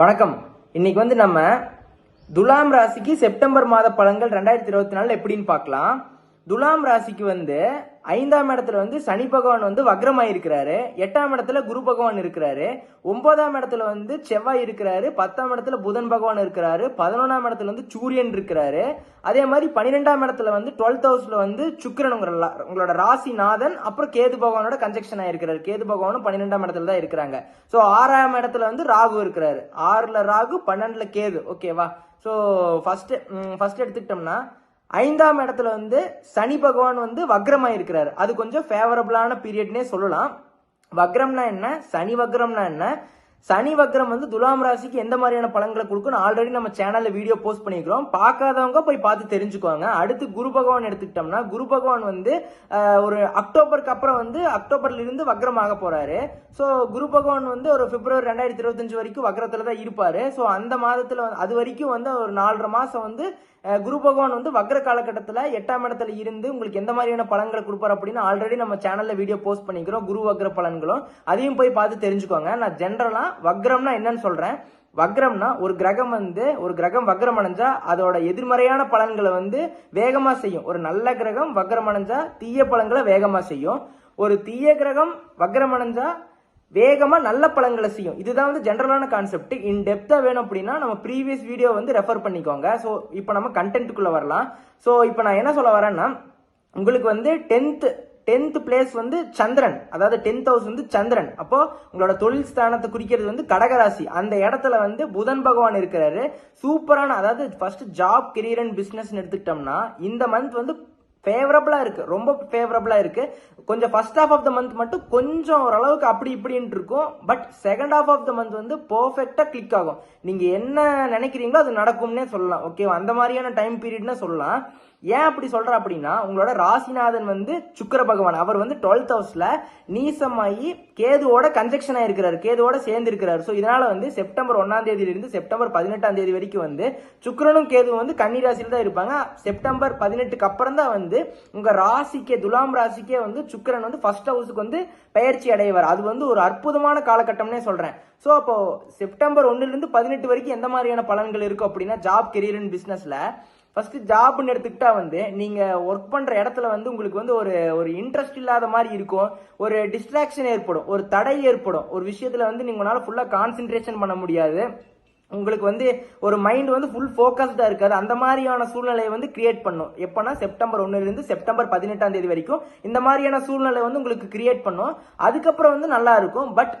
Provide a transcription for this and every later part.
வணக்கம். இன்னைக்கு வந்து நம்ம துலாம் ராசிக்கு செப்டம்பர் மாத பழங்கள் ரெண்டாயிரத்தி இருபத்தி நாலு எப்படின்னு பார்க்கலாம். துலாம் ராசிக்கு வந்து ஐந்தாம் இடத்துல வந்து சனி பகவான் வந்து வக்ரமாயிருக்கிறாரு. எட்டாம் இடத்துல குரு பகவான் இருக்கிறாரு. ஒன்பதாம் இடத்துல வந்து செவ்வாய் இருக்கிறாரு. பத்தாம் இடத்துல புதன் பகவான் இருக்கிறாரு. பதினொன்றாம் இடத்துல வந்து சூரியன் இருக்கிறாரு. அதே மாதிரி பன்னிரெண்டாம் இடத்துல வந்து டுவெல்த் ஹவுஸ்ல வந்து சுக்கரன் உங்களோட ராசி உங்களோட ராசிநாதன் அப்புறம் கேது பகவானோட கன்ஜெக்ஷன் ஆயிருக்கிறாரு. கேது பகவானும் பன்னிரெண்டாம் இடத்துல தான் இருக்கிறாங்க. ஸோ ஆறாம் இடத்துல வந்து ராகு இருக்கிறாரு. ஆறுல ராகு பன்னெண்டுல கேது. ஓகேவா ஸோ ஃபர்ஸ்ட் ஃபர்ஸ்ட் எடுத்துக்கிட்டோம்னா ஐந்தாம் இடத்துல வந்து சனி பகவான் வந்து வக்ரமாக இருக்கிறாரு அது கொஞ்சம் ஃபேவரபுளான பீரியட்னே சொல்லலாம். வக்ரம்னா என்ன? சனி வக்ரம்னா என்ன? சனி வக்ரம் வந்து துலாம் ராசிக்கு எந்த மாதிரியான பலன்களை கொடுக்குன்னு ஆல்ரெடி நம்ம சேனல்ல வீடியோ போஸ்ட் பண்ணிக்கிறோம் பார்க்காதவங்க போய் பார்த்து தெரிஞ்சுக்கோங்க. அடுத்து குரு பகவான் எடுத்துக்கிட்டோம்னா குரு பகவான் வந்து ஒரு அக்டோபருக்கு அப்புறம் வந்து அக்டோபர்ல இருந்து வக்ரமாக போறாரு. ஸோ குரு பகவான் வந்து ஒரு பிப்ரவரி ரெண்டாயிரத்தி இருபத்தஞ்சு வரைக்கும் வக்ரத்துல தான் இருப்பாரு. ஸோ அந்த மாதத்துல அது வரைக்கும் வந்து ஒரு நாலரை மாசம் வந்து குரு பகவான் வந்து வக்ர காலகட்டத்தில் எட்டாம் இடத்துல இருந்து உங்களுக்கு எந்த மாதிரியான பலன்களை கொடுப்பார் அப்படின்னு ஆல்ரெடி நம்ம சேனலில் வீடியோ போஸ்ட் பண்ணிக்கிறோம். குரு வக்ர பலன்களும். அதையும் போய் பார்த்து தெரிஞ்சுக்கோங்க. நான் ஜென்ரலாக வக்ரம்னா என்னன்னு சொல்கிறேன் வக்ரம்னா ஒரு கிரகம் வந்து ஒரு கிரகம் வக்ரம் அடைஞ்சா அதோட எதிர்மறையான பலன்களை வந்து வேகமாக செய்யும். ஒரு நல்ல கிரகம் வக்ரம் அடைஞ்சா தீய பலன்களை வேகமாக செய்யும். ஒரு தீய கிரகம் வக்ரம் அடைஞ்சா வேகமாக நல்ல பழங்களை செய்யும். இதுதான் வந்து ஜென்ரலான கான்செப்ட் இன் டெப்த்தாக வேணும் அப்படின்னா நம்ம ப்ரீவியஸ் வீடியோ வந்து ரெஃபர் பண்ணிக்கோங்க. ஸோ இப்போ நம்ம கண்டென்ட்டுக்குள்ளே வரலாம். ஸோ இப்போ நான் என்ன சொல்ல வரேன்னா உங்களுக்கு வந்து டென்த்து டென்த் பிளேஸ் வந்து சந்திரன். அதாவது டென்த் ஹவுஸ் வந்து சந்திரன். அப்போ உங்களோட தொழில் ஸ்தானத்தை குறிக்கிறது வந்து கடகராசி. அந்த இடத்துல வந்து புதன் பகவான் இருக்கிறாரு. சூப்பரான அதாவது first job career and business எடுத்துக்கிட்டோம்னா இந்த மந்த் வந்து ஃபேவரபிளா இருக்குது ரொம்ப ஃபேவரபிளா இருக்குது கொஞ்சம் first half of the month மட்டும் கொஞ்சம் ஓரளவுக்கு அப்படி இப்படின்ட்டு இருக்கும். But second half of the month வந்து பர்ஃபெக்டாக கிளிக் ஆகும். நீங்கள் என்ன நினைக்கிறீங்களோ அது நடக்கும்னே சொல்லலாம். ஓகேவா அந்த மாதிரியான டைம் பீரியட்னே சொல்லலாம். ஏன் அப்படி சொல்ற அப்படின்னா உங்களோட ராசிநாதன் வந்து சுக்கிர பகவான். அவர் வந்து டுவெல்த் ஹவுஸ்ல நீசமாயி கேதுவோட கன்ஜெக்ஷன் ஆயிருக்கிறாரு. கேதுவோட சேர்ந்து இருக்கிறாரு ஸோ இதனால வந்து செப்டம்பர் ஒன்னாம் தேதியிலிருந்து செப்டம்பர் பதினெட்டாம் தேதி வரைக்கும் வந்து சுக்கிரனும் கேதுவும் வந்து கன்னி ராசியில் தான் இருப்பாங்க. செப்டம்பர் பதினெட்டுக்கு அப்புறம் தான் வந்து உங்க ராசிக்கே துலாம் ராசிக்கே வந்து சுக்கரன் வந்து ஃபர்ஸ்ட் ஹவுஸுக்கு வந்து பயிற்சி அடைவார். அது வந்து ஒரு அற்புதமான காலகட்டம்னே சொல்றேன். ஸோ அப்போ செப்டம்பர் ஒன்னுல இருந்து பதினெட்டு வரைக்கும் எந்த மாதிரியான பலன்கள் இருக்கும் அப்படின்னா ஜாப் கெரியர் அண்ட் பிசினஸ்ல ஃபஸ்ட்டு ஜாப்னு எடுத்துக்கிட்டா வந்து நீங்கள் ஒர்க் பண்ணுற இடத்துல வந்து உங்களுக்கு வந்து ஒரு ஒரு இன்ட்ரெஸ்ட் இல்லாத மாதிரி இருக்கும். ஒரு டிஸ்ட்ராக்ஷன் ஏற்படும். ஒரு தடை ஏற்படும். ஒரு விஷயத்தில் வந்து நீங்கள் உங்களால் ஃபுல்லாக கான்சென்ட்ரேஷன் பண்ண முடியாது. உங்களுக்கு வந்து ஒரு மைண்ட் வந்து ஃபுல் ஃபோக்கஸ்டாக இருக்காது. அந்த மாதிரியான சூழ்நிலையை வந்து கிரியேட் பண்ணும். எப்போனா செப்டம்பர் ஒன்றுலேருந்து செப்டம்பர் பதினெட்டாம் தேதி வரைக்கும் இந்த மாதிரியான சூழ்நிலை வந்து உங்களுக்கு கிரியேட் பண்ணும். அதுக்கப்புறம் வந்து நல்லா இருக்கும். பட்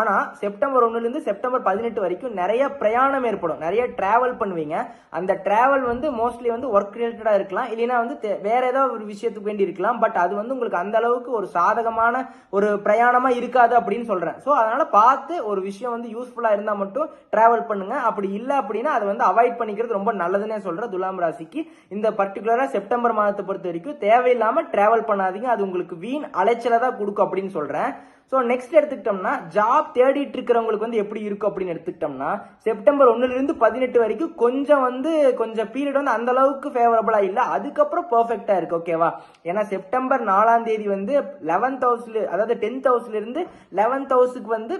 ஆனால் செப்டம்பர் ஒன்றுலேருந்து செப்டம்பர் பதினெட்டு வரைக்கும் நிறைய பிரயாணம் ஏற்படும். நிறைய ட்ராவல் பண்ணுவீங்க. அந்த ட்ராவல் வந்து மோஸ்ட்லி வந்து ஒர்க் ரிலேட்டடாக இருக்கலாம். இல்லைன்னா வந்து வேற ஏதோ ஒரு விஷயத்துக்கு வேண்டி இருக்கலாம். பட் அது வந்து உங்களுக்கு அந்த அளவுக்கு ஒரு சாதகமான ஒரு பிரயாணமாக இருக்காது அப்படின்னு சொல்கிறேன் ஸோ அதனால் பார்த்து ஒரு விஷயம் வந்து யூஸ்ஃபுல்லாக இருந்தால் மட்டும் ட்ராவல் பண்ணுங்க. அப்படி இல்லை அப்படின்னா அதை வந்து அவாய்ட் பண்ணிக்கிறது ரொம்ப நல்லதுன்னே சொல்கிறேன் துலாம் ராசிக்கு. இந்த பர்டிகுலராக செப்டம்பர் மாதத்தை பொறுத்த வரைக்கும் தேவையில்லாமல் ட்ராவல் பண்ணாதீங்க. அது உங்களுக்கு வீண் அலைச்சலை தான் கொடுக்கும் அப்படின்னு சொல்கிறேன் ஸோ நெக்ஸ்ட் எடுத்துக்கிட்டோம்னா ஜாப் தேடிட்டு இருக்கிறவங்களுக்கு வந்து எப்படி இருக்கும் அப்படின்னு எடுத்துக்கிட்டோம்னா செப்டம்பர் ஒன்னுலேருந்து பதினெட்டு வரைக்கும் கொஞ்சம் வந்து கொஞ்சம் பீரியட் வந்து அந்த அளவுக்கு ஃபேவரபிளா இல்லை. அதுக்கப்புறம் பெர்ஃபெக்டா இருக்கு ஓகேவா ஏன்னா செப்டம்பர் நாலாம் தேதி வந்து லெவன்த் ஹவுஸ்ல அதாவது டென்த் ஹவுஸ்ல இருந்து லெவன்த் ஹவுஸுக்கு வந்து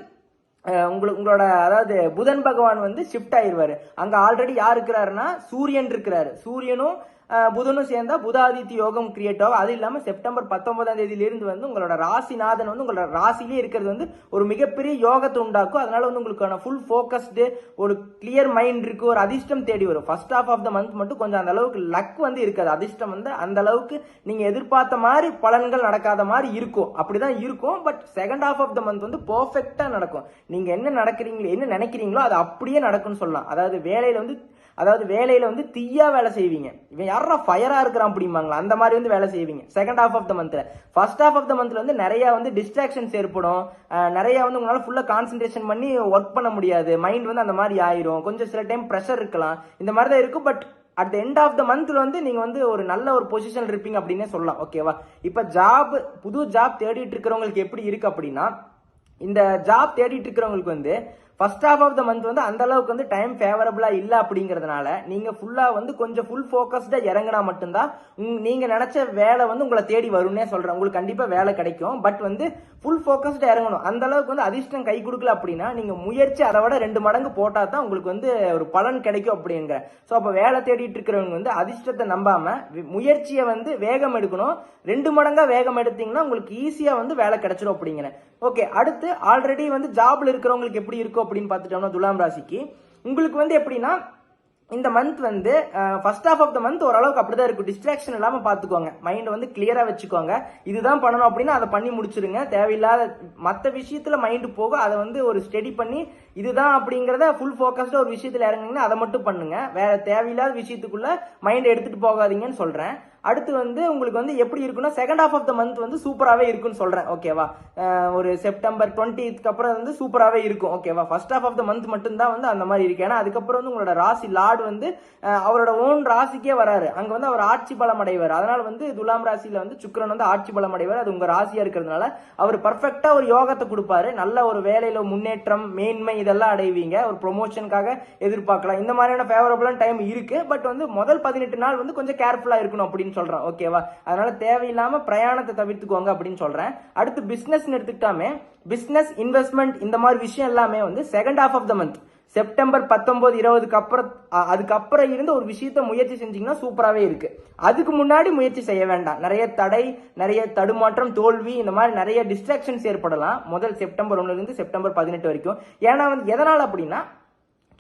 உங்களுக்கு உங்களோட அதாவது புதன் பகவான் வந்து ஷிஃப்ட் ஆயிடுவாரு அங்க ஆல்ரெடி யார் இருக்கிறாருன்னா சூரியன் இருக்கிறாரு. சூரியனும் புதனும் சேர்ந்தா புதாதித்ய யோகம் கிரியேட் ஆகும். அது இல்லாமல் செப்டம்பர் பத்தொன்பதாம் தேதியிலிருந்து வந்து உங்களோட ராசிநாதன் வந்து உங்களோட ராசிலேயே இருக்கிறது வந்து ஒரு மிகப்பெரிய யோகத்தை உண்டாக்கும். அதனால வந்து உங்களுக்கான ஃபுல் ஃபோக்கஸ்டு ஒரு கிளியர் மைண்ட் இருக்கு ஒரு அதிர்ஷ்டம் தேடி வரும். First half of the month மட்டும் கொஞ்சம் அந்த அளவுக்கு லக் வந்து இருக்காது. அதிர்ஷ்டம் வந்து அந்த அளவுக்கு நீங்க எதிர்பார்த்த மாதிரி பலன்கள் நடக்காத மாதிரி இருக்கும். அப்படிதான் இருக்கும். But second half of the month வந்து பர்ஃபெக்டா நடக்கும். நீங்க என்ன நடக்கிறீங்களோ என்ன நினைக்கிறீங்களோ அது அப்படியே நடக்கும்னு சொல்லலாம். அதாவது வேலையில வந்து அதாவது வேலையில் வந்து தீயா வேலை செய்வீங்க. இவன் யாரா ஃபயரா இருக்கிறான் அப்படிம்பாங்களா? அந்த மாதிரி வந்து வேலை செய்வீங்க. செகண்ட் ஹாஃப் ஆஃப் த மந்த்ல ஃபர்ஸ்ட் ஹாஃப் ஆஃப் த மந்த்ல வந்து நிறைய வந்து டிஸ்ட்ராக்ஷன்ஸ் ஏற்படும். நிறையா நிறைய வந்து உங்களால் ஃபுல்லா கான்சென்ட்ரேஷன் பண்ணி ஒர்க் பண்ண முடியாது. மைண்ட் வந்து அந்த மாதிரி ஆயிரும். கொஞ்சம் சில டைம் ப்ரெஷர் இருக்கலாம். இந்த மாதிரி தான் இருக்கும் but at the end of the மந்த்ல வந்து நீங்க வந்து ஒரு நல்ல ஒரு பொசிஷன் இருப்பீங்க அப்படின்னே சொல்லலாம். ஓகேவா இப்ப ஜாப் புது ஜாப் தேடிட்டு இருக்கிறவங்களுக்கு எப்படி இருக்கு அப்படின்னா இந்த ஜாப் தேடிட்டு இருக்கிறவங்களுக்கு வந்து first half of the month வந்து அந்த அளவுக்கு வந்து டைம் ஃபேவரபிளா இல்ல அப்படிங்கறதுனால நீங்க ஃபுல்லா வந்து கொஞ்சம் ஃபுல் ஃபோக்கஸ்டா இறங்கினா மட்டும்தான் நீங்க நினைச்ச வேலை வந்து உங்களை தேடி வரும்னே சொல்றேன். உங்களுக்கு கண்டிப்பா வேலை கிடைக்கும். பட் வந்து ஃபுல் ஃபோக்கஸ்டா இறங்கணும். அந்த அளவுக்கு வந்து அதிர்ஷ்டம் கை கொடுக்கல அப்படின்னா நீங்க முயற்சி அதை விட ரெண்டு மடங்கு போட்டா தான் உங்களுக்கு வந்து ஒரு பலன் கிடைக்கும் அப்படிங்கிற. ஸோ அப்போ வேலை தேடிட்டு இருக்கிறவங்க வந்து அதிர்ஷ்டத்தை நம்பாம முயற்சியை வந்து வேகம் எடுக்கணும். ரெண்டு மடங்கா வேகம் எடுத்தீங்கன்னா உங்களுக்கு ஈஸியா வந்து வேலை கிடைச்சிரும் அப்படிங்கிறேன் ஓகே அடுத்து ஆல்ரெடி வந்து ஜாப்ல இருக்கிறவங்களுக்கு எப்படி இருக்கும் அப்படின்னு பார்த்துட்டோம்னா துலாம் ராசிக்கு உங்களுக்கு வந்து எப்படின்னா இந்த மந்த் வந்து first half of the month ஓரளவுக்கு அப்படிதான் இருக்கும் டிஸ்ட்ராக்ஷன் இல்லாமல் பார்த்துக்கோங்க. மைண்டை வந்து கிளியராக வச்சுக்கோங்க. இதுதான் பண்ணணும் அப்படின்னா அதை பண்ணி முடிச்சிருங்க. தேவையில்லாத மற்ற விஷயத்தில் மைண்டு போக அதை வந்து ஒரு ஸ்டடி பண்ணி இதுதான் அப்படிங்கிறத ஃபுல் ஃபோக்கஸ்டாக ஒரு விஷயத்தில் இறங்குங்கன்னா அதை மட்டும் பண்ணுங்க. வேற தேவையில்லாத விஷயத்துக்குள்ள மைண்டை எடுத்துகிட்டு போகாதீங்கன்னு சொல்கிறேன் அடுத்து வந்து உங்களுக்கு வந்து எப்படி இருக்குன்னா second half of the month வந்து சூப்பராகவே இருக்குன்னு சொல்கிறேன் ஓகேவா ஒரு செப்டம்பர் டுவெண்ட்டிக்கு அப்புறம் வந்து சூப்பராகவே இருக்கும். ஓகேவா first half of the month மட்டும்தான் வந்து அந்த மாதிரி இருக்கு. ஏன்னா அதுக்கப்புறம் வந்து உங்களோட ராசி லார்டு வந்து அவரோட ஓன் ராசிக்கே வராரு. அங்கே வந்து அவர் ஆட்சி பலம் அடைவார். அதனால வந்து துலாம் ராசியில் வந்து சுக்கரன் வந்து ஆட்சி பலம் அடைவார். அது உங்கள் ராசியாக இருக்கிறதுனால அவர் பர்ஃபெக்டாக ஒரு யோகத்தை கொடுப்பாரு. நல்ல ஒரு வேலையில் முன்னேற்றம் மேன்மை இதெல்லாம் அடைவீங்க. ஒரு ப்ரொமோஷனுக்காக எதிர்பார்க்கலாம். இந்த மாதிரியான ஃபேவரபுளான டைம் இருக்கு. பட் வந்து முதல் பதினெட்டு நாள் வந்து கொஞ்சம் கேர்ஃபுல்லாக இருக்கணும் அப்படின்னு சொல்றேன் ஓகேவா அதனால தேவையில்லாம பிரயாணத்தை தவிர்த்துக்கோங்க அப்படின்னு சொல்றேன். அடுத்து பிசினஸ் எடுத்துக்கிட்டாமே பிசினஸ் இன்வெஸ்ட்மெண்ட் இந்த மாதிரி விஷயம் எல்லாமே வந்து second half of the month September பத்தொன்பது இருபதுக்கு அப்புறம் அதுக்கப்புறம் இருந்து ஒரு விஷயத்த முயற்சி செஞ்சீங்கன்னா சூப்பராகவே இருக்கு. அதுக்கு முன்னாடி முயற்சி செய்ய வேண்டாம். நிறைய தடை நிறைய தடுமாற்றம் தோல்வி இந்த மாதிரி நிறைய டிஸ்ட்ராக்ஷன்ஸ் ஏற்படலாம். முதல் செப்டம்பர் ஒன்றுலேருந்து இருந்து செப்டம்பர் பதினெட்டு வரைக்கும். ஏன்னா வந்து எதனால் அப்படின்னா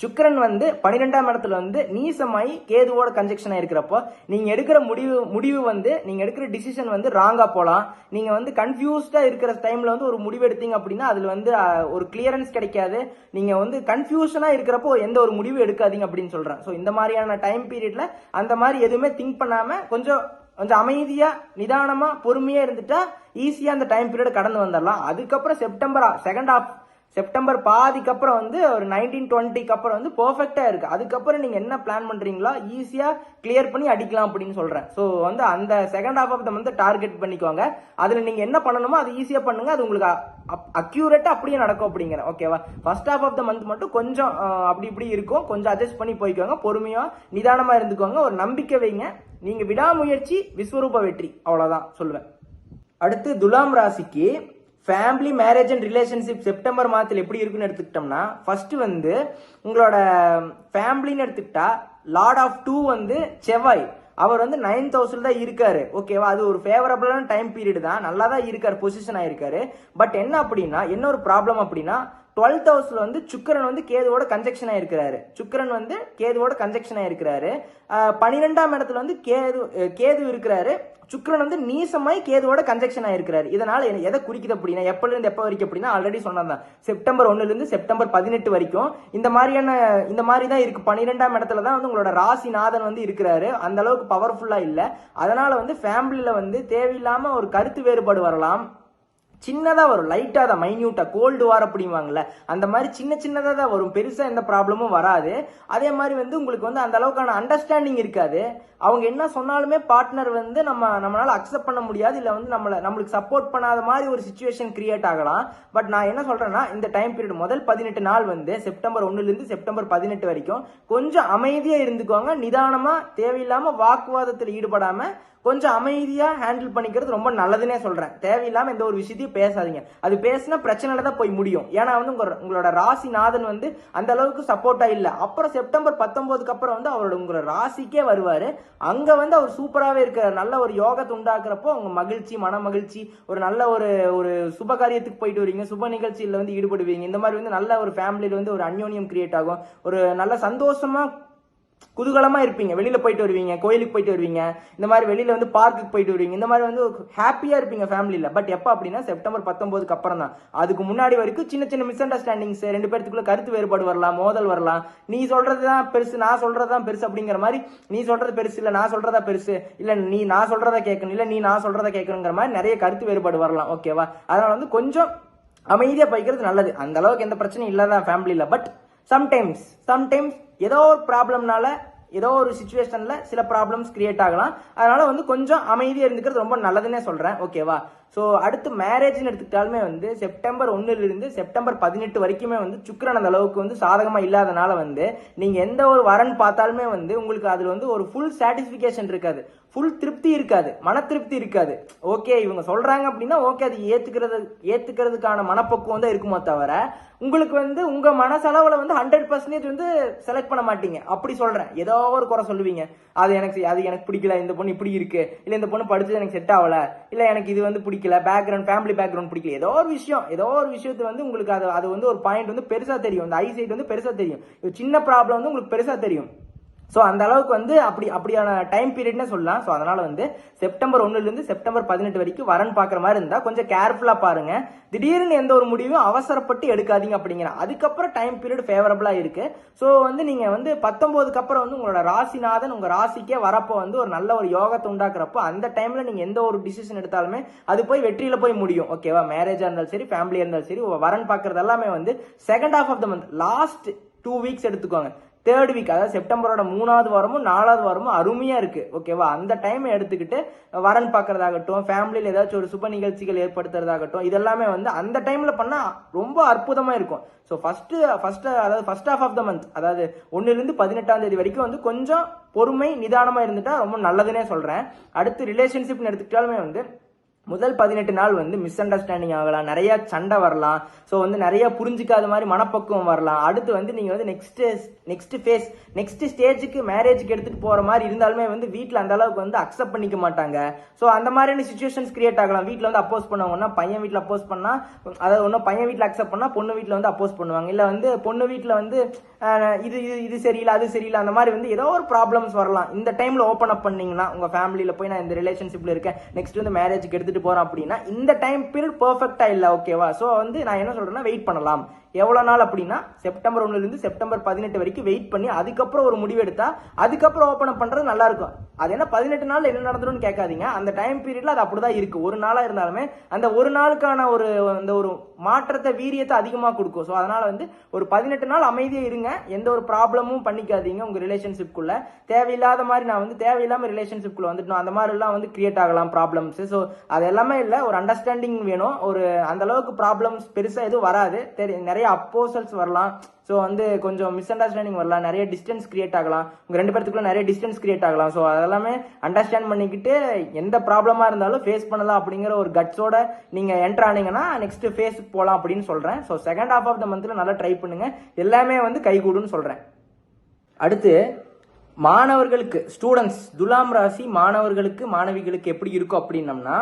சுக்கரன் வந்து பன்னிரெண்டாம் இடத்துல வந்து நீசமாயி கேதுவோட கன்ஜெக்ஷன் இருக்கிறப்போ நீங்க எடுக்கிற முடிவு முடிவு வந்து நீங்க எடுக்கிற டிசிஷன் வந்து ராங்கா போலாம். நீங்க வந்து கன்ஃபியூஸ்டா இருக்கிற டைம்ல வந்து ஒரு முடிவு எடுத்தீங்க அப்படின்னா அதுல வந்து ஒரு கிளியரன்ஸ் கிடைக்காது. நீங்க வந்து கன்ஃபியூஷனா இருக்கிறப்போ எந்த ஒரு முடிவு எடுக்காதீங்க அப்படின்னு சொல்றேன். ஸோ இந்த மாதிரியான டைம் பீரியட்ல அந்த மாதிரி எதுவுமே திங்க் பண்ணாம கொஞ்சம் கொஞ்சம் அமைதியா நிதானமா பொறுமையா இருந்துட்டா ஈஸியா அந்த டைம் பீரியட் கடந்து வந்துடலாம் அதுக்கப்புறம் செப்டம்பர் செகண்ட் ஆஃப் செப்டம்பர் பாதிக்கு அப்புறம் வந்து ஒரு நைன்டீன் டுவெண்ட்டிக்கு அப்புறம் வந்து பர்ஃபெக்டாக இருக்குது அதுக்கப்புறம் நீங்கள் என்ன பிளான் பண்ணுறீங்களோ ஈஸியாக கிளியர் பண்ணி அடிக்கலாம் அப்படின்னு சொல்கிறேன் ஸோ வந்து அந்த செகண்ட் ஹாஃப் ஆஃப் த வந்து டார்கெட் பண்ணிக்கோங்க. அதில் நீங்கள் என்ன பண்ணணுமோ அது ஈஸியாக பண்ணுங்கள் அது உங்களுக்கு அக்யூரேட்டாக அப்படியே நடக்கும் அப்படிங்கிறேன் ஓகேவா first half of the month மட்டும் கொஞ்சம் அப்படி இப்படி இருக்கும். கொஞ்சம் அட்ஜஸ்ட் பண்ணி போய்க்கோங்க. பொறுமையாக நிதானமாக இருந்துக்கோங்க. ஒரு நம்பிக்கை வைங்க. நீங்கள் விடாமுயற்சி விஸ்வரூப வெற்றி. அவ்வளோதான் சொல்லுவேன். அடுத்து துலாம் ராசிக்கு family marriage and relationship September மாதத்தில் எப்படி இருக்குன்னு எடுத்துக்கிட்டோம்னா ஃபர்ஸ்ட் வந்து உங்களோட ஃபேமிலின்னு எடுத்துக்கிட்டா லார்ட் ஆஃப் டூ வந்து செவ்வாய். அவர் வந்து நைன்த் ஹவுஸில் தான் இருக்காரு. ஓகேவா அது ஒரு ஃபேவரபிளான டைம் பீரியட் தான். நல்லா தான் இருக்கார் பொசிஷன் ஆயிருக்காரு. பட் என்ன அப்படின்னா என்ன ஒரு ப்ராப்ளம் அப்படின்னா டுவெல்த் ஹவுஸ்ல வந்து சுக்கிரன் வந்து கேதுவோட கன்ஜெக்ஷன் ஆயிருக்கிறாரு. சுக்கரன் வந்து கேதுவோட கன்ஜெக்ஷன் ஆயிருக்கிறாரு. பனிரெண்டாம் பன்னிரெண்டாம் இடத்துல வந்து கேது கேது இருக்கிறாரு. சுக்கரன் வந்து நீசமாய் கேதுவோட கன்ஜெக்ஷன் ஆயிருக்கிறாரு. இதனால எதை குறிக்குது அப்படின்னா எப்பல இருந்து எப்ப வரைக்கும் அப்படின்னா ஆல்ரெடி சொன்னதான் செப்டம்பர் ஒண்ணுல இருந்து செப்டம்பர் பதினெட்டு வரைக்கும் இந்த மாதிரியான இந்த மாதிரி தான் இருக்கு. பன்னிரெண்டாம் இடத்துல தான் வந்து உங்களோட ராசிநாதன் வந்து இருக்கிறாரு. அந்த அளவுக்கு பவர்ஃபுல்லா இல்ல. அதனால வந்து ஃபேமிலியில வந்து தேவையில்லாம ஒரு கருத்து வேறுபாடு வரலாம். சின்னதாக வரும். லைட்டாக தான் மைன்யூட்டாக கோல்டு வார் அப்படிவாங்கல்ல அந்த மாதிரி சின்ன சின்னதாக தான் வரும். பெருசாக எந்த ப்ராப்ளமும் வராது. அதே மாதிரி வந்து உங்களுக்கு வந்து அந்த அளவுக்கான அண்டர்ஸ்டாண்டிங் இருக்காது. அவங்க என்ன சொன்னாலுமே பார்ட்னர் வந்து நம்ம நம்மளால் அக்செப்ட் பண்ண முடியாது. இல்லை வந்து நம்மளை நம்மளுக்கு சப்போர்ட் பண்ணாத மாதிரி ஒரு சுச்சுவேஷன் கிரியேட் ஆகலாம். பட் நான் என்ன சொல்கிறேன்னா இந்த டைம் பீரியட் முதல் பதினெட்டு நாள் வந்து செப்டம்பர் ஒன்றுலேருந்து செப்டம்பர் பதினெட்டு வரைக்கும் கொஞ்சம் அமைதியாக இருந்துக்கோங்க. நிதானமாக தேவையில்லாமல் வாக்குவாதத்தில் ஈடுபடாமல் கொஞ்சம் அமைதியா ஹேண்டில் பண்ணிக்கிறது ரொம்ப நல்லதுன்னே சொல்றேன். தேவையில்லாம எந்த ஒரு விஷயத்தையும் பேசாதீங்க. அது பேசினா பிரச்சனையில தான் போய் முடியும். ஏன்னா வந்து உங்க உங்களோட ராசி நாதன் வந்து அந்த அளவுக்கு சப்போர்ட்டா இல்ல. அப்புறம் செப்டம்பர் பத்தொன்பதுக்கு அப்புறம் வந்து அவரோட உங்களோட ராசிக்கே வருவாரு. அங்க வந்து அவர் சூப்பராகவே இருக்கிற நல்ல ஒரு யோகத்தை உண்டாக்குறப்போ உங்க மகிழ்ச்சி மன மகிழ்ச்சி ஒரு நல்ல ஒரு ஒரு சுப காரியத்துக்கு போயிட்டு வரீங்க. சுப நிகழ்ச்சியில வந்து ஈடுபடுவீங்க. இந்த மாதிரி வந்து நல்ல ஒரு ஃபேமிலியில வந்து ஒரு அந்யோன்யம் கிரியேட் ஆகும். ஒரு நல்ல சந்தோஷமா குதூகலமாக இருப்பீங்க. வெளியில் போயிட்டு வருவீங்க கோயிலுக்கு போயிட்டு வருவீங்க. இந்த மாதிரி வெளியில் வந்து பார்க்குக்கு போயிட்டு வருவீங்க. இந்த மாதிரி வந்து ஹாப்பியாக இருப்பீங்க ஃபேமிலியில் பட் எப்போ அப்படின்னா செப்டம்பர் பத்தொம்போதுக்கு அப்புறம் தான். அதுக்கு முன்னாடி வரைக்கும் சின்ன சின்ன மிஸ் அண்டர்ஸ்டாண்டிங்ஸ் ரெண்டு பேர்த்துக்குள்ள கருத்து வேறுபாடு வரலாம் மோதல் வரலாம். நீ சொல்கிறது தான் பெருசு நான் சொல்கிறது தான் பெருசு அப்படிங்கிற மாதிரி நீ சொல்கிறது பெருசு இல்லை நான் சொல்கிறதா பெருசு இல்லை நீ நான் சொல்கிறத கேட்கணும் இல்லை நீ நான் சொல்கிறத கேட்கணுங்கிற மாதிரி நிறைய கருத்து வேறுபாடு வரலாம். ஓகேவா அதனால் வந்து கொஞ்சம் அமைதியாக போய்க்கிறது நல்லது. அந்த அளவுக்கு எந்த பிரச்சனையும் இல்லாதான் ஃபேமிலியில் பட் சம்டைம்ஸ் சம்டைம்ஸ் ஏதோ ஒரு ப்ராப்ளம்னால ஏதோ ஒரு சுச்சுவேஷன்ல சில ப்ராப்ளம்ஸ் கிரியேட் ஆகலாம். அதனால வந்து கொஞ்சம் அமைதியாக இருந்துக்கிறது ரொம்ப நல்லதுன்னே சொல்றேன். ஓகேவா ஸோ அடுத்து மேரேஜ்னு எடுத்துக்கிட்டாலுமே வந்து செப்டம்பர் ஒன்றுலேருந்து செப்டம்பர் பதினெட்டு வரைக்குமே வந்து சுக்கரன் அந்த அளவுக்கு வந்து சாதகமாக இல்லாதனால வந்து நீங்கள் எந்த ஒரு வரன் பார்த்தாலுமே வந்து உங்களுக்கு அதில் வந்து ஒரு ஃபுல் சாட்டிஸ்ஃபிகேஷன் இருக்காது. ஃபுல் திருப்தி இருக்காது மன திருப்தி இருக்காது. ஓகே இவங்க சொல்கிறாங்க அப்படின்னா ஓகே அது ஏற்றுக்கிறது ஏற்றுக்கிறதுக்கான மனப்பக்குவம் தான் இருக்குமோ தவிர உங்களுக்கு வந்து உங்கள் மனசளவில் வந்து ஹண்ட்ரட் பர்சன்டேஜ் வந்து செலக்ட் பண்ண மாட்டீங்க. அப்படி சொல்கிறேன் ஏதோ ஒரு குறை சொல்லுவீங்க. அது எனக்கு அது எனக்கு பிடிக்கல இந்த பொண்ணு இப்படி இருக்குது இல்லை இந்த பொண்ணு படிச்சது எனக்கு செட் ஆகலை இல்லை எனக்கு இது வந்து பிடிக்கல பேக்ரவுண்ட் ஃபேமிலி பேக்ரவுண்ட் பிடிக்கல. ஏதோ ஒரு விஷயம் ஏதோ ஒரு விஷயத்துல வந்து உங்களுக்கு அது அது வந்து ஒரு பாயிண்ட் வந்து பெருசாக தெரியும். அந்த ஐசைட் வந்து பெருசாக தெரியும். இது சின்ன ப்ராப்ளம் வந்து உங்களுக்கு பெருசாக தெரியும். ஸோ அந்த அளவுக்கு வந்து அப்படி அப்படியான டைம் பீரியட்னே சொல்லலாம். ஸோ அதனால வந்து செப்டம்பர் ஒன்னுலேருந்து செப்டம்பர் பதினெட்டு வரைக்கும் வரன் பார்க்குற மாதிரி இருந்தால் கொஞ்சம் கேர்ஃபுல்லாக பாருங்க. திடீர்னு எந்த ஒரு முடிவும் அவசரப்பட்டு எடுக்காதீங்க அப்படிங்கிறேன் அதுக்கப்புறம் டைம் பீரியட் ஃபேவரபுளாக இருக்கு. ஸோ வந்து நீங்கள் வந்து பத்தொம்போதுக்கு அப்புறம் வந்து உங்களோட ராசிநாதன் உங்கள் ராசிக்கே வரப்போ வந்து ஒரு நல்ல ஒரு யோகத்தை உண்டாக்குறப்போ அந்த டைமில் நீங்கள் எந்த ஒரு டிசிஷன் எடுத்தாலுமே அது போய் வெற்றியில் போய் முடியும். ஓகேவா மேரேஜாக இருந்தாலும் சரி ஃபேமிலியாக இருந்தாலும் சரி வரன் பார்க்குறது எல்லாமே வந்து second half of the month last two weeks எடுத்துக்கோங்க. தேர்ட் வீக் அதாவது செப்டம்பரோட மூணாவது வாரமும் நாலாவது வாரமும் அருமையாக இருக்கு. ஓகேவா அந்த டைம் எடுத்துக்கிட்டு வரன் பார்க்கறதாகட்டும் ஃபேமிலியில் ஏதாச்சும் ஒரு சுப நிகழ்ச்சிகள் ஏற்படுத்துறதாகட்டும் இதெல்லாமே வந்து அந்த டைமில் பண்ணால் ரொம்ப அற்புதமாக இருக்கும். ஸோ ஃபஸ்ட்டு ஃபஸ்ட்டு அதாவது first half of the month அதாவது ஒன்றுலேருந்து பதினெட்டாம் தேதி வரைக்கும் வந்து கொஞ்சம் பொறுமை நிதானமாக இருந்துட்டா ரொம்ப நல்லதுன்னே சொல்கிறேன் அடுத்து ரிலேஷன்ஷிப்னு எடுத்துக்கிட்டாலுமே வந்து முதல் பதினெட்டு நாள் வந்து மிஸ் அண்டர்ஸ்டாண்டிங் ஆகலாம். நிறைய சண்டை வரலாம். ஸோ வந்து நிறைய புரிஞ்சிக்காத மாதிரி மனப்பக்குவம் வரலாம். அடுத்து வந்து நீங்க வந்து நெக்ஸ்ட் நெக்ஸ்ட் ஃபேஸ் நெக்ஸ்ட் ஸ்டேஜுக்கு மேரேஜுக்கு எடுத்துட்டு போற மாதிரி இருந்தாலுமே வந்து வீட்டில் அந்த அளவுக்கு வந்து அக்செப்ட் பண்ணிக்க மாட்டாங்க. ஸோ அந்த மாதிரியான சுச்சுவேஷன்ஸ் கிரியேட் ஆகலாம். வீட்டில் வந்து அப்போஸ் பண்ணுவாங்கன்னா பையன் வீட்டில் அப்போஸ் பண்ணா அதாவது ஒன்றும் பையன் வீட்டில் அக்செப்ட் பண்ணா பொண்ணு வீட்டில் வந்து அப்போஸ் பண்ணுவாங்க. இல்லை வந்து பொண்ணு வீட்டில் வந்து இது இது இது சரியில்லை அது சரியில்லை அந்த மாதிரி வந்து ஏதோ ஒரு ப்ராப்ளம்ஸ் வரலாம். இந்த டைம்ல ஓப்பன் அப் பண்ணீங்கன்னா உங்க ஃபேமிலியில போய் நான் இந்த ரிலேஷன்ஷிப்ல இருக்கேன். நெக்ஸ்ட் வந்து மேரேஜுக்கு எடுத்துட்டு அப்படின்னா இந்த டைம் பீரியட் பர்ஃபெக்டாக இல்ல ஓகேவா ஸோ வந்து நான் என்ன சொல்கிறேன்னா வெயிட் பண்ணலாம். எவ்வளோ நாள் அப்படின்னா செப்டம்பர் ஒன்றுலேருந்து செப்டம்பர் பதினெட்டு வரைக்கும் வெயிட் பண்ணி அதுக்கப்புறம் ஒரு முடிவு எடுத்தா அதுக்கப்புறம் ஓப்பன் அப் நல்லாயிருக்கும் நல்லா இருக்கும். அது என்ன பதினெட்டு நாள் என்ன நடந்துடும் கேட்காதீங்க. அந்த டைம் பீரியட்ல அது அப்படிதான் இருக்கு. ஒரு நாளாக இருந்தாலுமே அந்த ஒரு நாளுக்கான ஒரு அந்த ஒரு மாற்றத்தை வீரியத்தை அதிகமாக கொடுக்கும். ஸோ அதனால வந்து ஒரு பதினெட்டு நாள் அமைதியாக இருங்க. எந்த ஒரு ப்ராப்ளமும் பண்ணிக்காதீங்க உங்கள் ரிலேஷன்ஷிப்குள்ள தேவையில்லாத மாதிரி நான் வந்து தேவையில்லாமல் ரிலேஷன்ஷிப்குள்ள வந்துட்டோம் அந்த மாதிரிலாம் வந்து கிரியேட் ஆகலாம் ப்ராப்ளம்ஸ் ஸோ அது எல்லாமே இல்லை. ஒரு அண்டர்ஸ்டாண்டிங் வேணும். ஒரு அந்த அளவுக்கு ப்ராப்ளம்ஸ் பெருசாக எதுவும் வராது. தெரி- நிறைய நிறைய அப்போசல்ஸ் வரலாம். ஸோ வந்து கொஞ்சம் மிஸ் அண்டர்ஸ்டாண்டிங் வரலாம். நிறைய டிஸ்டன்ஸ் கிரியேட் ஆகலாம். உங்க ரெண்டு பேர்த்துக்குள்ள நிறைய டிஸ்டன்ஸ் கிரியேட் ஆகலாம். ஸோ அதெல்லாமே அண்டர்ஸ்டாண்ட் பண்ணிக்கிட்டு எந்த ப்ராப்ளமா இருந்தாலும் ஃபேஸ் பண்ணலாம் அப்படிங்கிற ஒரு கட்ஸோட நீங்க என்டர் ஆனீங்கன்னா நெக்ஸ்ட் ஃபேஸ் போகலாம் அப்படின்னு சொல்றேன். So second half of the மந்த்ல நல்லா ட்ரை பண்ணுங்க. எல்லாமே வந்து கைகூடுன்னு சொல்றேன். அடுத்து மாணவர்களுக்கு ஸ்டூடெண்ட்ஸ் துலாம் ராசி மாணவர்களுக்கு மாணவிகளுக்கு எப்படி இருக்கும் அப்படின்னம்னா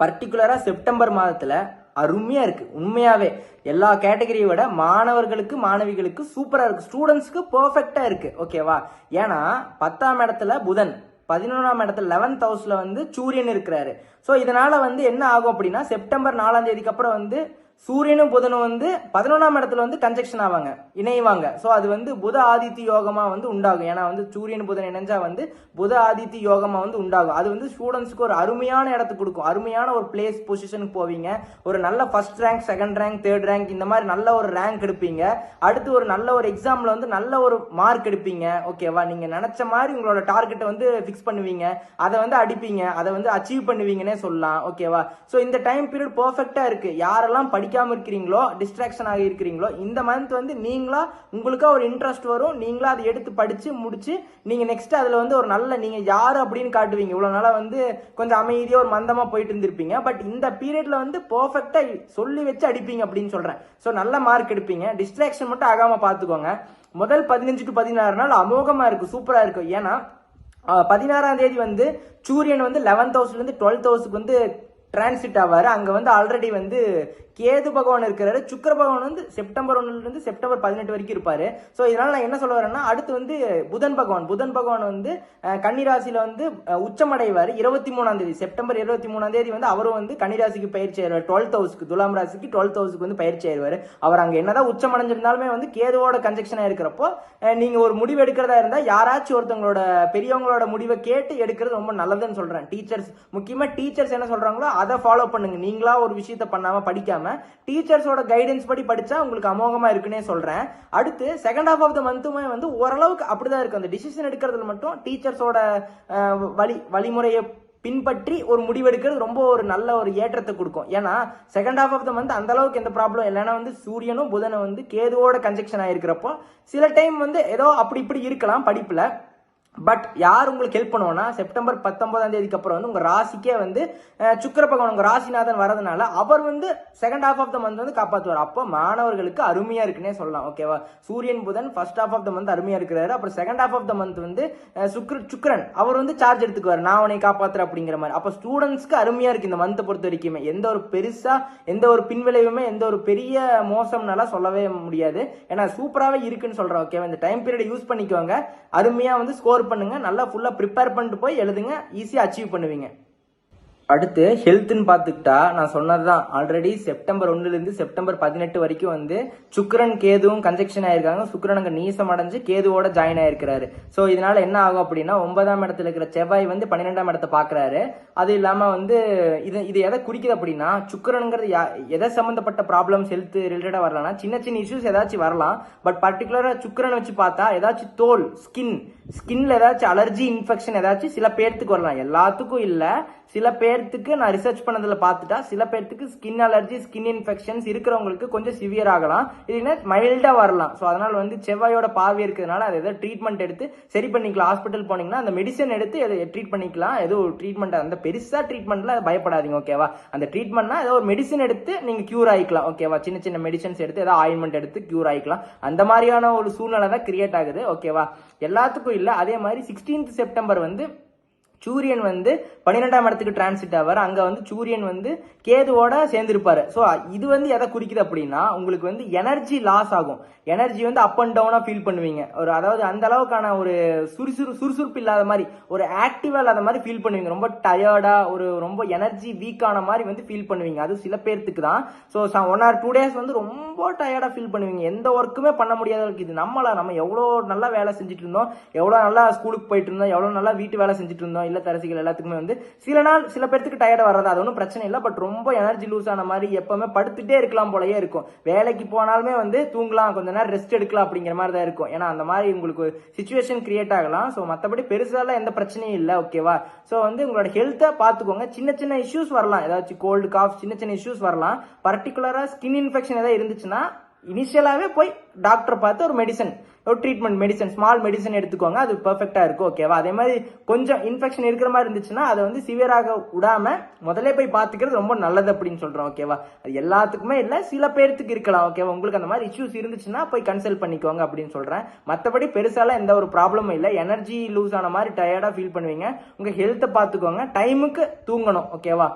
பர்டிகுலராக செப்டம்பர் மாதத்தில் அருமையாக இருக்குது உண்மையாகவே எல்லா கேட்டகரியை விட மாணவர்களுக்கு மாணவிகளுக்கு சூப்பராக இருக்குது ஸ்டூடெண்ட்ஸ்க்கு பர்ஃபெக்டாக இருக்குது ஓகேவா ஏன்னா பத்தாம் இடத்துல புதன் பதினொன்றாம் இடத்துல லெவன்த் ஹவுஸில் வந்து சூரியன் இருக்கிறாரு. ஸோ இதனால் வந்து என்ன ஆகும் அப்படின்னா செப்டம்பர் நாலாம் தேதிக்கு அப்புறம் வந்து சூரியனும் புதனும் வந்து பதினொன்றாம் இடத்துல வந்து கன்ஜெக்ஷன் ஆவாங்க இணைவாங்க. ஸோ அது வந்து புத ஆதித்ய யோகமாக வந்து உண்டாகும். ஏன்னா வந்து சூரியன் புதன் இணைஞ்சா வந்து புத ஆதித்ய யோகமாக வந்து உண்டாகும். அது வந்து ஸ்டூடெண்ட்ஸ்க்கு ஒரு அருமையான இடத்துக்கு கொடுக்கும். அருமையான ஒரு பிளேஸ் பொசிஷனுக்கு போவீங்க. ஒரு நல்ல first rank second rank third rank இந்த மாதிரி நல்ல ஒரு ரேங்க் எடுப்பீங்க. அடுத்து ஒரு நல்ல ஒரு எக்ஸாமில் வந்து நல்ல ஒரு மார்க் எடுப்பீங்க. ஓகேவா நீங்கள் நினச்ச மாதிரி உங்களோட டார்கெட்டை வந்து ஃபிக்ஸ் பண்ணுவீங்க. அதை வந்து அடிப்பீங்க. அதை வந்து அச்சீவ் பண்ணுவீங்கன்னே சொல்லலாம். ஓகேவா ஸோ இந்த டைம் பீரியட் பர்ஃபெக்டாக இருக்குது யாரெல்லாம் படிக்காமல் இருக்கிறீங்களோ டிஸ்ட்ராக்ஷன் ஆகி இருக்கிறீங்களோ இந்த மந்த் வந்து நீங்களா உங்களுக்காக ஒரு இன்ட்ரெஸ்ட் வரும். நீங்களா அதை எடுத்து படிச்சு முடிச்சு நீங்க நெக்ஸ்ட் அதுல வந்து ஒரு நல்ல நீங்க யாரு அப்படின்னு காட்டுவீங்க. இவ்வளவு நாளா வந்து கொஞ்சம் அமைதியா ஒரு மந்தமா போயிட்டு இருந்திருப்பீங்க. பட் இந்த பீரியட்ல வந்து பர்ஃபெக்டா சொல்லி வச்சு அடிப்பீங்க அப்படின்னு சொல்றேன். ஸோ நல்ல மார்க் எடுப்பீங்க. டிஸ்ட்ராக்ஷன் மட்டும் ஆகாம பாத்துக்கோங்க முதல் பதினஞ்சு டு பதினாறு நாள் அமோகமா இருக்கும் சூப்பரா இருக்கும் ஏன்னா பதினாறாம் தேதி வந்து சூரியன் வந்து லெவன்த் ஹவுஸ்ல இருந்து டுவெல்த் ஹவுஸ்க்கு வந்து டிரான்சிட் ஆவார். அங்கே வந்து ஆல்ரெடி வந்து கேது பகவான் இருக்கிறாரு. சுக்கிர பகவான் வந்து செப்டம்பர் ஒன்றுலேருந்து செப்டம்பர் பதினெட்டு வரைக்கும் இருப்பார். ஸோ இதனால் நான் என்ன சொல்ல வரேன்னா அடுத்து வந்து புதன் பகவான். புதன் பகவான் வந்து கன்னிராசியில் வந்து உச்சமடைவார். இருபத்தி மூணாம் தேதி. செப்டம்பர் இருபத்தி மூணாம் தேதி வந்து அவரும் வந்து கன்னிராசிக்கு பயிற்சி ஆயிடுவார் டுவெல்த் ஹவுஸ்க்கு துலாம் ராசிக்கு டுவெல்த் ஹவுஸ்க்கு வந்து பயிற்சி ஆயிடுவார் அவர் அங்க என்னதான் உச்சமடைஞ்சிருந்தாலுமே வந்து கேதுவோட கன்ஜெக்ஷனாக இருக்கிறப்போ நீங்கள் ஒரு முடிவு எடுக்கிறதா இருந்தால் யாராச்சும் ஒருத்தவங்களோட பெரியவங்களோட முடிவை கேட்டு எடுக்கிறது ரொம்ப நல்லதுன்னு சொல்கிறேன் டீச்சர்ஸ் முக்கியமாக டீச்சர்ஸ் என்ன சொல்கிறாங்களோ அதை ஃபாலோ பண்ணுங்க. நீங்களா ஒரு விஷயத்த பண்ணாம படிக்காம டீச்சர்ஸோட கைடன்ஸ் படி படிச்சா உங்களுக்கு அமோகமா இருக்குன்னே சொல்றேன். அடுத்து செகண்ட் ஹாஃப் ஆஃப் த மந்த்துமே வந்து ஓரளவுக்கு அப்படிதான் இருக்கு. அந்த டிசிஷன் எடுக்கிறதுல மட்டும் டீச்சர்ஸோட வழி வழிமுறையை பின்பற்றி ஒரு முடிவெடுக்கிறது ரொம்ப ஒரு நல்ல ஒரு ஏற்றத்தை கொடுக்கும். ஏன்னா second half of the month அந்த அளவுக்கு எந்த ப்ராப்ளம் இல்லைன்னா வந்து சூரியனும் புதனும் வந்து கேதுவோட கன்ஜெக்ஷன் ஆயிருக்கிறப்போ சில டைம் வந்து ஏதோ அப்படி இப்படி இருக்கலாம் படிப்புல. பட் யார் உங்களுக்கு ஹெல்ப் பண்ணுவோம்னா செப்டம்பர் பத்தொன்பதாம் தேதிக்கு அப்புறம் வந்து உங்கள் ராசிக்கே வந்து சுக்கர பகவான் உங்கள் ராசிநாதன் வரதுனால அவர் வந்து second half of the month வந்து காப்பாற்றுவார் அப்போ மாணவர்களுக்கு அருமையாக இருக்குன்னே சொல்லலாம் ஓகேவா சூரியன் புதன் first half of the month அருமையாக இருக்கிறாரு. அப்புறம் second half of the month வந்து அஹ், சுக்ர சுக்ரன் அவர் வந்து சார்ஜ் எடுத்துக்குவார். நான் உன்னை காப்பாற்றுற அப்படிங்கிற மாதிரி. அப்போ ஸ்டூடெண்ட்ஸ்க்கு அருமையாக இருக்குது இந்த மந்த்தை பொறுத்த வரைக்குமே. எந்த ஒரு பெருசாக எந்த ஒரு பின்விளைவுமே எந்த ஒரு பெரிய மோசம்னால சொல்லவே முடியாது. ஏன்னா சூப்பராகவே இருக்குன்னு சொல்கிறேன் ஓகேவா இந்த டைம் பீரியட் யூஸ் பண்ணிக்கோங்க. அருமையாக வந்து ஸ்கோர் பண்ணுங்க. நல்லா ஃபுல்லா ப்ரிப்பேர் பண்ணிட்டு போய் எழுதுங்க. ஈஸியா அச்சீவ் பண்ணுவீங்க. அடுத்து ஹெல்த்னு பார்த்துக்கிட்டா நான் சொன்னதுதான். ஆல்ரெடி செப்டம்பர் ஒன்னுலேருந்து செப்டம்பர் பதினெட்டு வரைக்கும் வந்து சுக்கரன் கேதுவும் கன்ஜெக்ஷன் ஆயிருக்காங்க. சுக்கரன் அங்கே நீசம் அடைஞ்சு கேதுவோட ஜாயின் ஆயிருக்கிறாரு. ஸோ இதனால என்ன ஆகும் அப்படின்னா ஒன்பதாம் இடத்துல இருக்கிற செவ்வாய் வந்து பன்னிரெண்டாம் இடத்தை பார்க்குறாரு. அது இல்லாமல் வந்து இது இது எதை குறிக்குது அப்படின்னா சுக்கிரனுங்கிறது யா- எதை சம்மந்தப்பட்ட ப்ராப்ளம்ஸ் ஹெல்த் ரிலேட்டடாக வரலாம்னா சின்ன சின்ன இஷ்யூஸ் ஏதாச்சும் வரலாம். பட் பர்டிகுலராக சுக்கிரன் வச்சு பார்த்தா ஏதாச்சும் தோல் ஸ்கின் ஸ்கின்ல ஏதாச்சும் அலர்ஜி இன்ஃபெக்ஷன் ஏதாச்சும் சில பேர்த்துக்கு வரலாம். எல்லாத்துக்கும் இல்லை. சில பேர்த்துக்கு நான் ரிசர்ச் பண்ணதில் பார்த்துட்டா சில பேர்த்துக்கு ஸ்கின் அலர்ஜி ஸ்கின் இன்ஃபெக்ஷன்ஸ் இருக்கிறவங்களுக்கு கொஞ்சம் சிவியர் ஆகலாம். இல்லைன்னா மைல்டாக வரலாம். ஸோ அதனால் வந்து செவ்வாயோட பார்வை இருக்கிறதுனால அதை எதாவது ட்ரீட்மெண்ட் எடுத்து சரி பண்ணிக்கலாம். ஹாஸ்பிட்டல் போனீங்கன்னா அந்த மெடிசன் எடுத்து அதை ட்ரீட் பண்ணிக்கலாம். ஏதோ ட்ரீட்மெண்ட் அந்த பெருசா அதை பயப்படாதீங்க ஓகேவா அந்த ட்ரீட்மெண்ட்னா ஏதோ ஒரு மெடிசன் எடுத்து நீங்கள் க்யூர் ஆகிக்கலாம் ஓகேவா சின்ன சின்ன மெடிசன்ஸ் எடுத்து ஏதோ ஆயின்மெண்ட் எடுத்து க்யூர் ஆகிக்கலாம் அந்த மாதிரியான ஒரு சூழ்நிலை தான் கிரியேட் ஆகுது ஓகேவா எல்லாத்துக்கும் இல்லை. அதே மாதிரி சிக்ஸ்டீன்த் செப்டம்பர் வந்து சூரியன் வந்து பன்னிரெண்டாம் இடத்துக்கு டிரான்சிட் ஆவார். அங்கே வந்து சூரியன் வந்து கேதுவோட சேர்ந்திருப்பாரு. ஸோ இது வந்து எதை குறிக்குது அப்படின்னா உங்களுக்கு வந்து எனர்ஜி லாஸ் ஆகும். எனர்ஜி வந்து அப் அண்ட் டவுனாக ஃபீல் பண்ணுவீங்க. ஒரு அதாவது அந்த அளவுக்கான ஒரு சுறுசுறு சுறுசுறுப்பு இல்லாத மாதிரி ஒரு ஆக்டிவாக இல்லாத மாதிரி ஃபீல் பண்ணுவீங்க. ரொம்ப டயர்டாக ஒரு ரொம்ப எனர்ஜி வீக்கான மாதிரி வந்து ஃபீல் பண்ணுவீங்க. அது சில பேர்த்துக்கு தான். So one or two days வந்து ரொம்ப டயர்டாக ஃபீல் பண்ணுவீங்க. எந்த ஒர்க்குமே பண்ண முடியாத அளவுக்கு இது நம்மள நம்ம எவ்வளோ நல்லா வேலை செஞ்சுட்டு இருந்தோம் எவ்வளோ நல்லா ஸ்கூலுக்கு போயிட்டு இருந்தோம் எவ்வளோ நல்லா வீட்டு வேலை செஞ்சுட்டு இருந்தோம் இல்ல தரசிகள் எல்லாத்துக்குமே வந்து சில நாள் சில பேர்த்துக்கு டயர்டா வர்றது அது ஒன்றும் பிரச்சனை இல்லை பட் ரொம்ப எனர்ஜி லூஸ் ஆன மாதிரி எப்பவுமே படுத்துட்டே இருக்கலாம் போலயே இருக்கும். வேலைக்கு போனாலுமே வந்து தூங்கலாம் கொஞ்ச நேரம் ரெஸ்ட் எடுக்கலாம் அப்படிங்கிற மாதிரி தான் இருக்கும். ஏன்னா அந்த மாதிரி உங்களுக்கு சுச்சுவேஷன் கிரியேட் ஆகலாம். ஸோ மற்றபடி பெருசாலாம் எந்த பிரச்சனையும் இல்லை ஓகேவா ஸோ வந்து உங்களோட ஹெல்த்தை பார்த்துக்கோங்க சின்ன சின்ன இஷ்யூஸ் வரலாம். ஏதாச்சும் கோல்டு காஃப் சின்ன சின்ன இஷ்யூஸ் வரலாம். பர்டிகுலராக ஸ்கின் இன்ஃபெக்ஷன் ஏதாவது இருந்துச்சுன்னா இனிஷியலாகவே போய் டாக்டரை பார்த்து ஒரு மெடிசன் ஒரு ட்ரீட்மெண்ட் மெடிசன் ஸ்மால் மெடிசன் எடுத்துக்கோங்க அது பர்ஃபெக்டாக இருக்கும் ஓகேவா அதே மாதிரி கொஞ்சம் இன்ஃபெக்ஷன் இருக்கிற மாதிரி இருந்துச்சுன்னா அதை வந்து சிவியராக விடாமல் முதல்ல போய் பார்த்துக்கிறது ரொம்ப நல்லது அப்படின்னு சொல்கிறோம் ஓகேவா அது எல்லாத்துக்குமே இல்லை சில பேர்த்துக்கு இருக்கலாம் ஓகேவா உங்களுக்கு அந்த மாதிரி இஷ்யூஸ் இருந்துச்சுன்னா போய் கன்சல்ட் பண்ணிக்கோங்க அப்படின்னு சொல்கிறேன் மற்றபடி பெருசாலாம் எந்த ஒரு ப்ராப்ளமும் இல்லை. எனர்ஜி லூஸ் ஆன மாதிரி டயர்டாக ஃபீல் பண்ணுவீங்க. உங்கள் ஹெல்த்தை பார்த்துக்கோங்க. டைமுக்கு தூங்கணும் ஓகேவா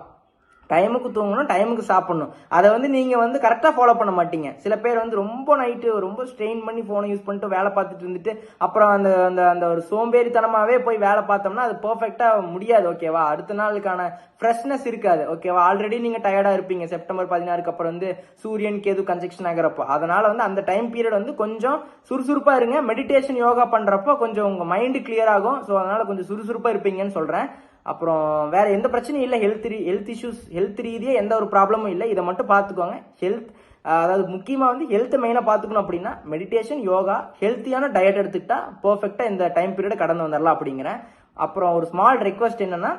டைமுக்கு தூங்கணும் டைமுக்கு சாப்பிடணும். அதை வந்து நீங்கள் வந்து கரெக்டாக ஃபாலோ பண்ண மாட்டீங்க. சில பேர் வந்து ரொம்ப நைட்டு ரொம்ப ஸ்ட்ரெயின் பண்ணி ஃபோனை யூஸ் பண்ணிட்டு வேலை பார்த்துட்டு இருந்துட்டு அப்புறம் அந்த அந்த அந்த ஒரு சோம்பேறித்தனமாகவே போய் வேலை பார்த்தோம்னா அது பர்ஃபெக்டாக முடியாது ஓகேவா அடுத்த நாளுக்கான ஃப்ரெஷ்னஸ் இருக்காது ஓகேவா ஆல்ரெடி நீங்கள் டயர்டாக இருப்பீங்க. செப்டம்பர் பதினாறுக்கு அப்புறம் வந்து சூரியன் கேது கன்ஜெக்ஷன் ஆகிறப்போ. அதனால் வந்து அந்த டைம் பீரியட் வந்து கொஞ்சம் சுறுசுறுப்பாக இருங்க. மெடிடேஷன் யோகா பண்ணுறப்போ கொஞ்சம் உங்கள் மைண்டு கிளியர் ஆகும். ஸோ அதனால் கொஞ்சம் சுறுசுறுப்பாக இருப்பீங்கன்னு சொல்கிறேன் அப்புறம் வேறு எந்த பிரச்சனையும் இல்லை. ஹெல்த் ஹெல்த் இஷ்யூஸ் ஹெல்த் ரீதியாக எந்த ஒரு ப்ராப்ளமும் இல்லை. இதை மட்டும் பார்த்துக்கோங்க. ஹெல்த் அதாவது முக்கியமாக வந்து ஹெல்த்தை மெயினாக பார்த்துக்கணும் அப்படின்னா மெடிடேஷன் யோகா ஹெல்த்தியான டயட் எடுத்துக்கிட்டா பர்ஃபெக்டாக இந்த டைம் பீரியட் கடந்து வந்துடலாம் அப்படிங்கிறேன் அப்புறம் ஒரு ஸ்மால் ரெக்வஸ்ட் என்னென்னா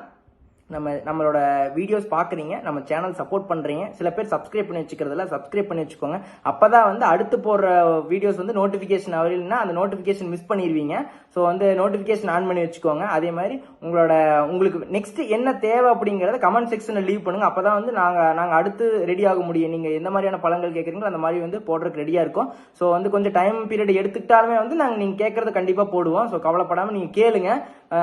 நம்ம நம்மளோட வீடியோஸ் பார்க்குறீங்க நம்ம சேனல் சப்போர்ட் பண்ணுறீங்க சில பேர் சப்ஸ்கிரைப் பண்ணி வச்சுக்கிறதுல சப்ஸ்கிரைப் பண்ணி வச்சுக்கோங்க. அப்போ தான் வந்து அடுத்து போடுற வீடியோஸ் வந்து நோட்டிஃபிகேஷன் அவரில்னா அந்த நோட்டிஃபிகேஷன் மிஸ் பண்ணிடுவீங்க. ஸோ வந்து நோட்டிஃபிகேஷன் ஆன் பண்ணி வச்சுக்கோங்க. அதே மாதிரி உங்களோட உங்களுக்கு நெக்ஸ்ட் என்ன தேவை அப்படிங்கிறத கமெண்ட் செக்ஷனில் லீவ் பண்ணுங்கள் அப்போ தான் வந்து நாங்கள் நாங்கள் அடுத்து ரெடி ஆக முடியும். நீங்கள் எந்த மாதிரியான பழங்கள் கேட்குறீங்களோ அந்த மாதிரி வந்து போடுறதுக்கு ரெடியாக இருக்கும். ஸோ வந்து கொஞ்சம் டைம் பீரியட் எடுத்துக்கிட்டாலுமே வந்து நாங்கள் நீங்கள் கேட்குறத கண்டிப்பாக போடுவோம். ஸோ கவலைப்படாமல் நீங்கள் கேளுங்க.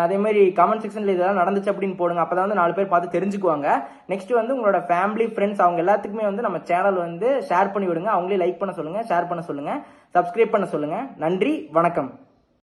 அதே மாதிரி கமெண்ட் செக்ஷனில் இதெல்லாம் நடந்துச்சு அப்படின்னு போடுங்க. அப்போ தான் வந்து நாலு பேர் பார்த்து தெரிஞ்சுக்குவாங்க. நெக்ஸ்ட் வந்து உங்களோட ஃபேமிலி ஃப்ரெண்ட்ஸ் அவங்க எல்லாத்துக்குமே வந்து நம்ம சேனல் வந்து ஷேர் பண்ணி விடுங்க. அவங்களே லைக் பண்ண சொல்லுங்கள் ஷேர் பண்ண சொல்லுங்கள் சப்ஸ்கிரைப் பண்ண சொல்லுங்கள் நன்றி வணக்கம்.